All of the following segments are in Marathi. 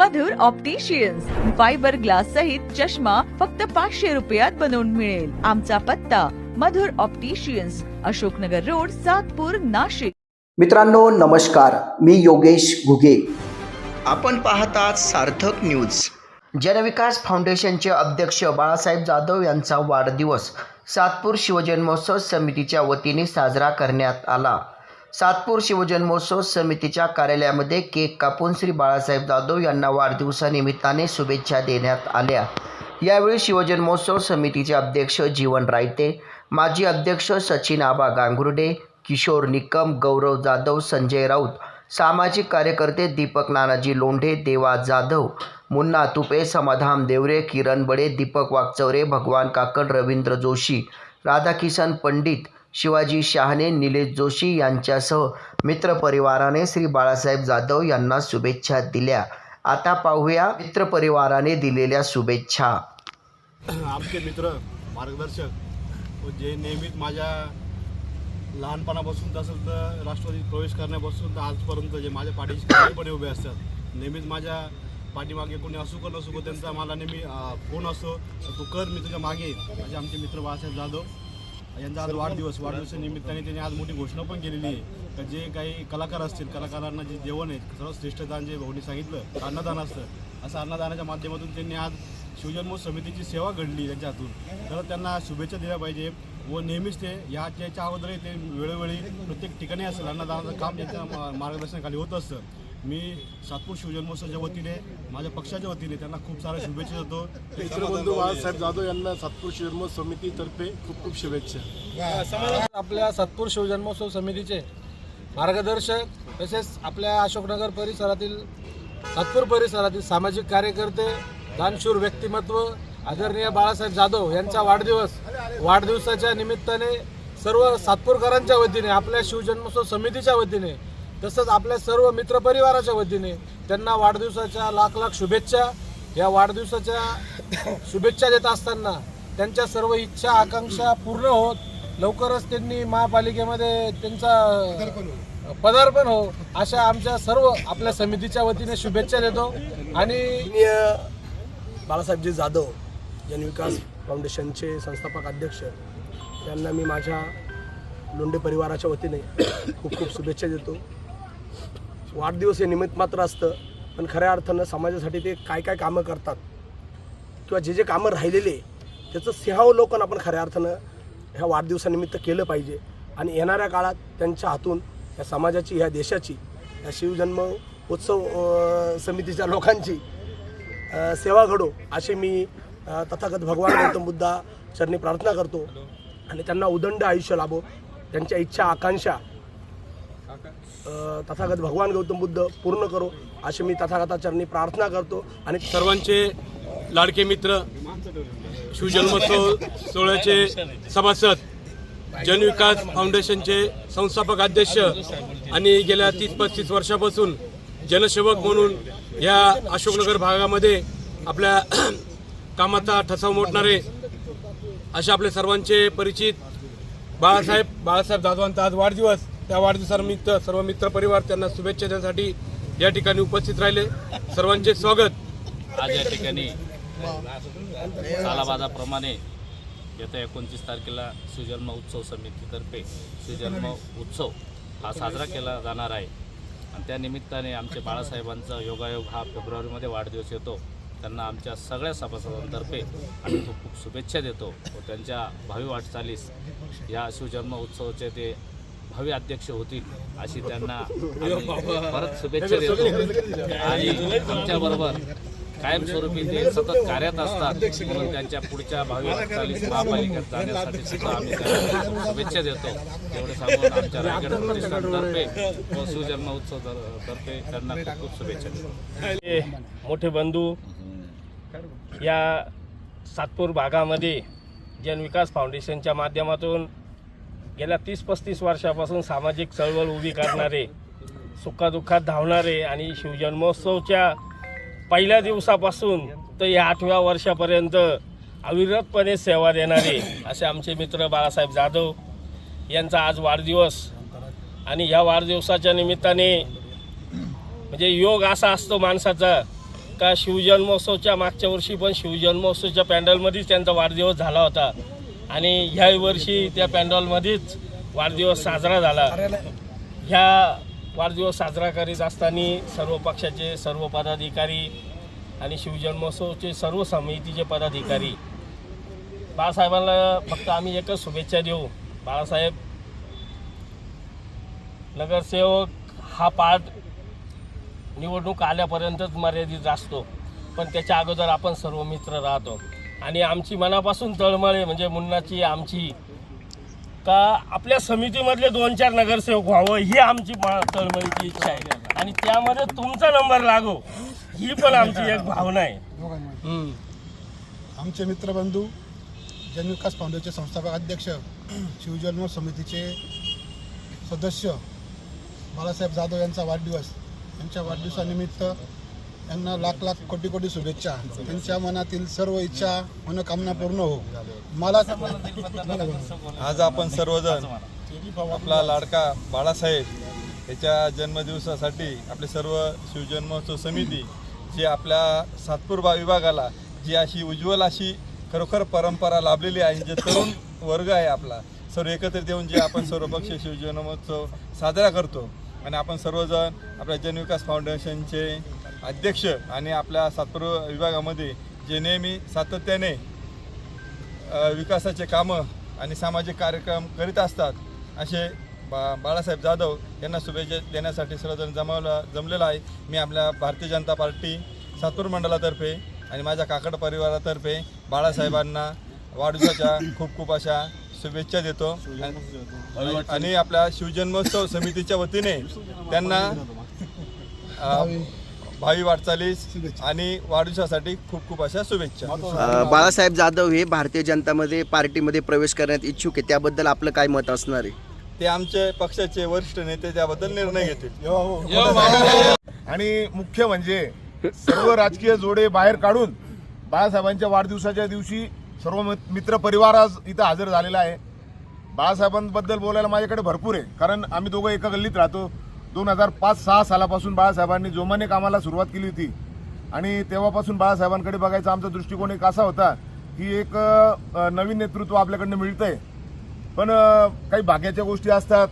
मधुर ऑप्टिशियन्स फायबर ग्लास सहित चष्मा फक्त पाचशे रुपयात बनवून मिळेल. आमचा पत्ता मधुर ऑप्टिशियन्स अशोकनगर रोड सातपूर नाशिक. मित्रांनो नमस्कार. मी योगेश घुगे. आपण पाहतात सार्थक न्यूज जनविकास फाउंडेशनचे अध्यक्ष बाळासाहेब जाधव यांचा वाढदिवस सातपूर शिवजन्मोत्सव समितीच्या वतीने साजरा करण्यात आला. सातपूर शिवजन्मोत्सव समितीच्या कार्यालयामध्ये केक कापून श्री बाळासाहेब जाधव यांना वाढदिवसानिमित्ताने शुभेच्छा देण्यात आल्या. यावेळी शिवजन्मोत्सव समितीचे अध्यक्ष जीवन रायते माजी अध्यक्ष सचिन आबा गांगुर्डे किशोर निकम गौरव जाधव संजय राऊत सामाजिक कार्यकर्ते दीपक नानाजी लोंढे देवा जाधव मुन्ना तुपे समाधान देवरे किरण बडे दीपक वागचौरे भगवान काकड रवींद्र जोशी राधाकिशन पंडित शिवाजी शहाणे निलेश जोशी यांच्यासह मित्रपरिवाराने श्री बाळासाहेब जाधव यांना शुभेच्छा दिल्या. आता पाहूया मित्रपरिवाराने दिलेल्या शुभेच्छा. आमचे मित्र मार्गदर्शक हो, जे नेहमीच माझ्या लहानपणापासून तसं तर राष्ट्रवादीत प्रवेश करण्यापासून तर आजपर्यंत जे माझ्या पाठीशी खंबीरपणे उभे असतात नेहमीच माझ्या पाठीमागे कोणी असू का नसू का त्यांचा मला नेहमी फोन असतो. तू कर मी तुझ्या मागे माझे आमचे मित्र बाळासाहेब जाधव यांचा आज वाढदिवस वाढदिवसानिमित्ताने त्यांनी आज मोठी घोषणा पण केलेली आहे. का जे काही कलाकार असतील कलाकारांना जे जेवण आहे सर्व श्रेष्ठदान जे भाऊनी सांगितलं अन्नदान असतं असं अन्नदानाच्या माध्यमातून त्यांनी आज शिवजन्मोत्सव समितीची सेवा घडली त्यांच्या हातून. तर त्यांना शुभेच्छा दिल्या पाहिजे व नेहमीच ते या याच्या अगोदरही ते वेळोवेळी प्रत्येक ठिकाणी असेल अन्नदानाचं काम त्यांच्या मार्गदर्शनाखाली होत असतं. मी सातपूर शिवजन्मोत्सवाच्या वतीने माझ्या पक्षाच्या वतीने त्यांना खूप साऱ्या शुभेच्छा देतो. मित्रबंधू बाळासाहेब जाधव यांना सातपूर शिरमोत समितीतर्फे खूप खूप शुभेच्छा. आपल्या सातपूर शिवजन्मोत्सव समितीचे मार्गदर्शक तसेच आपल्या अशोकनगर परिसरातील सातपूर परिसरातील सामाजिक कार्यकर्ते दानशूर व्यक्तिमत्व आदरणीय बाळासाहेब जाधव यांचा वाढदिवस वाढदिवसाच्या निमित्ताने सर्व सातपूरकरांच्या वतीने आपल्या शिवजन्मोत्सव समितीच्या वतीने तसंच आपल्या सर्व मित्रपरिवाराच्या वतीने त्यांना वाढदिवसाच्या लाख लाख शुभेच्छा. या वाढदिवसाच्या शुभेच्छा देत असताना त्यांच्या सर्व इच्छा आकांक्षा पूर्ण होत लवकरच त्यांनी महापालिकेमध्ये त्यांचा पदार्पण हो अशा आमच्या सर्व आपल्या समितीच्या वतीने शुभेच्छा देतो. आणि बाळासाहेबजी जाधव जनविकास फाउंडेशनचे संस्थापक अध्यक्ष त्यांना मी माझ्या लोंढे परिवाराच्या वतीने खूप खूप शुभेच्छा देतो. वाढदिवस हे निमित्त मात्र असतं पण खऱ्या अर्थानं समाजासाठी ते काय काय कामं करतात किंवा जे जे कामं राहिलेले त्याचं सिंहावलोकन आपण खऱ्या अर्थानं ह्या वाढदिवसानिमित्त केलं पाहिजे. आणि येणाऱ्या काळात त्यांच्या हातून या समाजाची ह्या देशाची या शिवजन्म उत्सव समितीच्या लोकांची सेवा घडो असे मी तथागत भगवान गौतम बुद्धा चरणी प्रार्थना करतो. आणि त्यांना उदंड आयुष्य लाभो त्यांच्या इच्छा आकांक्षा तथागत भगवान गौतम बुद्ध पूर्ण करो अशी मी तथागताचरणी प्रार्थना करतो. आणि सर्वांचे लाडके मित्र शिवजन्मोत्सव सोहळ्याचे सभासद जनविकास फाउंडेशनचे संस्थापक अध्यक्ष आणि गेल्या तीस पस्तीस वर्षापासून जनसेवक म्हणून या अशोकनगर भागामध्ये आपल्या कामाचा ठसा उमटणारे असे आपले सर्वांचे परिचित बाळासाहेब बाळासाहेब जाधवांचा आज वाढदिवस त्या वाढदिवसानिमित्त सर्व मित्रपरिवार त्यांना शुभेच्छा देण्यासाठी या ठिकाणी उपस्थित राहिले. सर्वांचे स्वागत. आज या ठिकाणी सालाबाजाप्रमाणे येत्या एकोणतीस तारखेला सुजन्म उत्सव समितीतर्फे सुजन्म उत्सव हा साजरा केला जाणार आहे. आणि त्यानिमित्ताने आमचे बाळासाहेबांचा योगायोग हा फेब्रुवारीमध्ये वाढदिवस येतो. त्यांना आमच्या सगळ्या सभासदांतर्फे आम्ही खूप खूप शुभेच्छा देतो व त्यांच्या भावी वाटचालीस या शिवजन्म उत्सवाचे ते भावी अध्यक्ष होतील अशी त्यांना परत शुभेच्छा देतो. आणि आमच्याबरोबर कायमस्वरूपी ते सतत कार्यात असतात. म्हणून त्यांच्या पुढच्या भावी वाटचालीस महापालिकेत जाण्यासाठी सुद्धा आम्ही त्यांना शुभेच्छा देतो. तेवढे सांगून आमच्या रायगड प्रतिष्ठानतर्फे व शिवजन्म उत्सव तर- तर्फे त्यांना खूप खूप शुभेच्छा देतो. मोठे बंधू या सातपूर भागामध्ये जनविकास फाउंडेशनच्या माध्यमातून गेल्या तीस पस्तीस वर्षापासून सामाजिक चळवळ उभी करणारे सुखादुःखात धावणारे आणि शिवजन्मोत्सवच्या पहिल्या दिवसापासून तर या आठव्या वर्षापर्यंत अविरतपणे सेवा देणारे असे आमचे मित्र बाळासाहेब जाधव यांचा आज वाढदिवस. आणि ह्या वाढदिवसाच्या निमित्ताने म्हणजे योग असा असतो माणसाचा का शिवजन्मोत्सवच्या मागच्या वर्षी पण शिवजन्मोत्सवच्या पॅन्डलमध्येच त्यांचा वाढदिवस झाला होता. आणि ह्या वर्षी त्या पॅन्डॉलमध्येच वाढदिवस साजरा झाला. ह्या वाढदिवस साजरा करीत असताना सर्व पक्षाचे सर्व पदाधिकारी आणि शिवजन्मोत्सवचे सर्व समितीचे पदाधिकारी. बाळासाहेबांना फक्त आम्ही एकच शुभेच्छा देऊ. बाळासाहेब नगरसेवक हा पाठ निवडणूक आल्यापर्यंतच मर्यादित असतो. पण त्याच्या अगोदर आपण सर्व मित्र राहतो. आणि आमची मनापासून तळमळे म्हणजे मुन्नाची आमची. का आपल्या समितीमधले दोन चार नगरसेवक व्हावं ही आमची तळमळीची इच्छा आहे. आणि त्यामध्ये तुमचा नंबर लागो ही पण आमची एक भावना आहे. आमचे मित्रबंधू जनविकास फाउंडेशनचे संस्थापक अध्यक्ष शिवजन्म समितीचे सदस्य बाळासाहेब जाधव यांचा वाढदिवस यांच्या वाढदिवसानिमित्त यांना लाख लाख कोटी कोटी शुभेच्छा. त्यांच्या मनातील सर्व इच्छा मनोकामना पूर्ण हो. मला आज आपण सर्वजण आपला लाडका बाळासाहेब याच्या जन्मदिवसासाठी आपले सर्व शिवजन्मोत्सव समिती जी आपल्या सातपूर बा विभागाला जी अशी उज्ज्वल अशी खरोखर परंपरा लाभलेली आहे जे तरुण वर्ग आहे आपला सर्व एकत्रित येऊन जे आपण सर्वपक्षीय शिवजन्मोत्सव साजरा करतो. आणि आपण सर्वजण आपल्या जनविकास फाउंडेशनचे अध्यक्ष आणि आपल्या सातपूर विभागामध्ये जे नेहमी सातत्याने विकासाचे कामं आणि सामाजिक कार्यक्रम करीत असतात असे बा बाळासाहेब जाधव यांना शुभेच्छा देण्यासाठी सर्वजण जमावला जमलेला आहे. मी आपल्या भारतीय जनता पार्टी सातपूर मंडळातर्फे आणि माझ्या काकड परिवारातर्फे बाळासाहेबांना वाढदिवसाच्या खूप खूप अशा शुभेच्छा देतो. आणि- आपल्या शिवजन्मोत्सव समितीच्या वतीने त्यांना भावी वाटचालीस आणि वाढदिवसासाठी खूप खूप अशा शुभेच्छा. बाळासाहेब जाधव हे भारतीय जनतामध्ये पार्टीमध्ये प्रवेश करण्यात इच्छुक आहे त्याबद्दल आपलं काय मत असणार आहे? ते आमचे पक्षाचे वरिष्ठ नेते त्याबद्दल निर्णय घेतील. आणि मुख्य म्हणजे सर्व राजकीय जोडे बाहेर काढून बाळासाहेबांच्या वाढदिवसाच्या दिवशी सर्व मित- मित्र परिवार आज इथं हजर झालेला आहे. बाळासाहेबांबद्दल बोलायला माझ्याकडे भरपूर आहे. कारण आम्ही दोघं एका गल्लीत राहतो. दोन हजार पाच सहा सालापासून बाळासाहेबांनी जोमाने कामाला सुरुवात केली होती. आणि तेव्हापासून बाळासाहेबांकडे बघायचा आमचा दृष्टिकोन एक असा होता की एक नवीन नेतृत्व आपल्याकडनं आहे पण काही भाग्याच्या गोष्टी असतात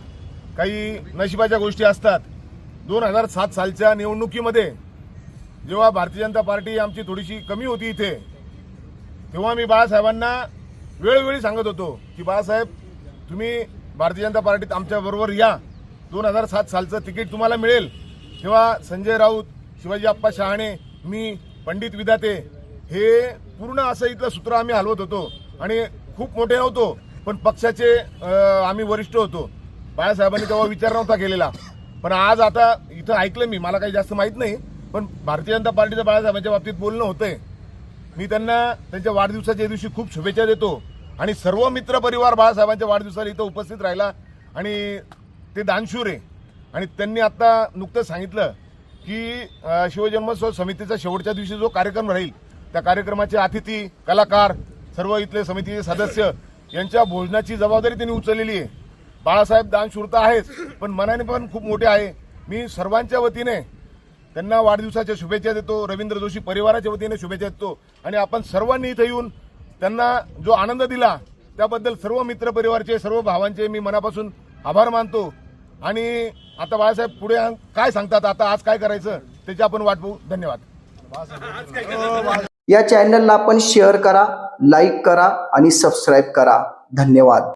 काही नशिबाच्या गोष्टी असतात. दोन हजार सात सालच्या निवडणुकीमध्ये जेव्हा भारतीय जनता पार्टी आमची थोडीशी कमी होती इथे तेव्हा मी बाळासाहेबांना वेळोवेळी सांगत होतो की बाळासाहेब तुम्ही भारतीय जनता पार्टीत आमच्याबरोबर या. दोन हजार सात सालचं तिकीट तुम्हाला मिळेल. तेव्हा संजय राऊत शिवाजी आप्पा शहाणे मी पंडित विधाते हे पूर्ण असं इथलं सूत्र आम्ही हलवत होतो. आणि खूप मोठे नव्हतो पण पक्षाचे आम्ही वरिष्ठ होतो. बाळासाहेबांनी तेव्हा विचार नव्हता केलेला. पण आज आता इथं ऐकलं मी मला काही जास्त माहीत नाही पण भारतीय जनता पार्टीचं बाळासाहेबांच्या बाबतीत बोलणं होतंय. मी त्यांना त्यांच्या वाढदिवसाच्या दिवशी खूप शुभेच्छा देतो. आणि सर्व मित्र परिवार बाळासाहेबांच्या वाढदिवसाला इथं उपस्थित राहिला. आणि ते दानशूर आहे. आणि त्यांनी आता नुकतंच सांगितलं की शिवजन्मोत्सव समितीचा शेवटच्या दिवशी जो कार्यक्रम राहील त्या कार्यक्रमाचे अतिथी कलाकार सर्व इथले समितीचे सदस्य यांच्या भोजनाची जबाबदारी त्यांनी उचललेली आहे. बाळासाहेब दानशूर तर आहेच पण मनाने पण खूप मोठे आहे. मी सर्वांच्या वतीने त्यांना वाढदिवसाच्या शुभेच्छा देतो रवींद्र जोशी परिवाराच्या वतीने शुभेच्छा देतो आणि आपण सर्वांनी इथं येऊन त्यांना जो आनंद दिला त्याबद्दल सर्व मित्र परिवारचे सर्व भावांचे मी मनापासून आभार मानतो. आणि आता बाळासाहेब पुढे काय सांगतात? आता आज काय करायचं? त्याची आपण वाट पाहू धन्यवाद. या चॅनलला आपण शेअर करा लाईक करा आणि सबस्क्राईब करा. धन्यवाद.